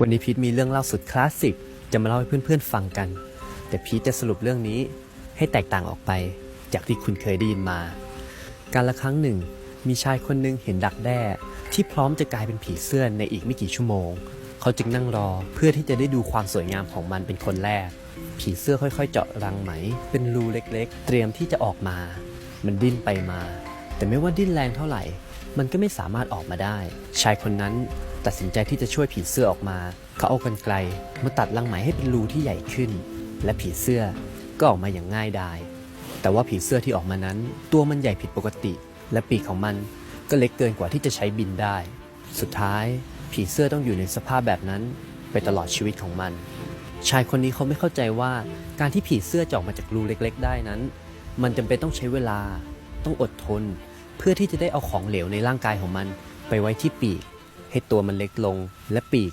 วันนี้พีทมีเรื่องเล่าสุดคลาสสิกจะมาเล่าให้เพื่อนๆฟังกัน แต่พีทจะสรุปเรื่องนี้ให้แตกต่างออกไป จากที่คุณเคยได้ยินมา การละครั้งหนึ่ง มีชายคนหนึ่งเห็นดักแด้ที่พร้อมจะกลายเป็นผีเสื้อในอีกไม่กี่ชั่วโมง เขาจึงนั่งรอเพื่อที่จะได้ดูความสวยงามของมันเป็นคนแรก ผีเสื้อค่อยๆ เจาะรังไหม เป็นรูเล็กๆ เตรียมที่จะออกมา มันดิ้นไปมา แต่ไม่ว่าดิ้นแรงเท่าไหร่ มันก็ไม่สามารถออกมาได้ ชายคนนั้น ตัดสินใจที่จะช่วยผีเสื้อออกมา เขาเอากรรไกรมาตัดรังไหมให้เป็นรูที่ใหญ่ขึ้น และผีเสื้อก็ออกมาอย่างง่ายดาย แต่ว่าผีเสื้อที่ออกมานั้น ตัวมันใหญ่ผิดปกติ และปีกของมันก็เล็กเกินกว่าที่จะใช้บินได้ สุดท้าย ผีเสื้อต้องอยู่ในสภาพแบบนั้น ไปตลอดชีวิตของมัน ชายคนนี้เขาไม่เข้าใจว่าการที่ผีเสื้อจะออกมาจากรูเล็ก ๆ ได้นั้น มันจำเป็นต้องใช้เวลา ต้องอดทน เพื่อที่จะได้เอาของเหลวในร่างกายของมัน ไปไว้ที่ปีก ให้ตัวมันเล็กลงและปีก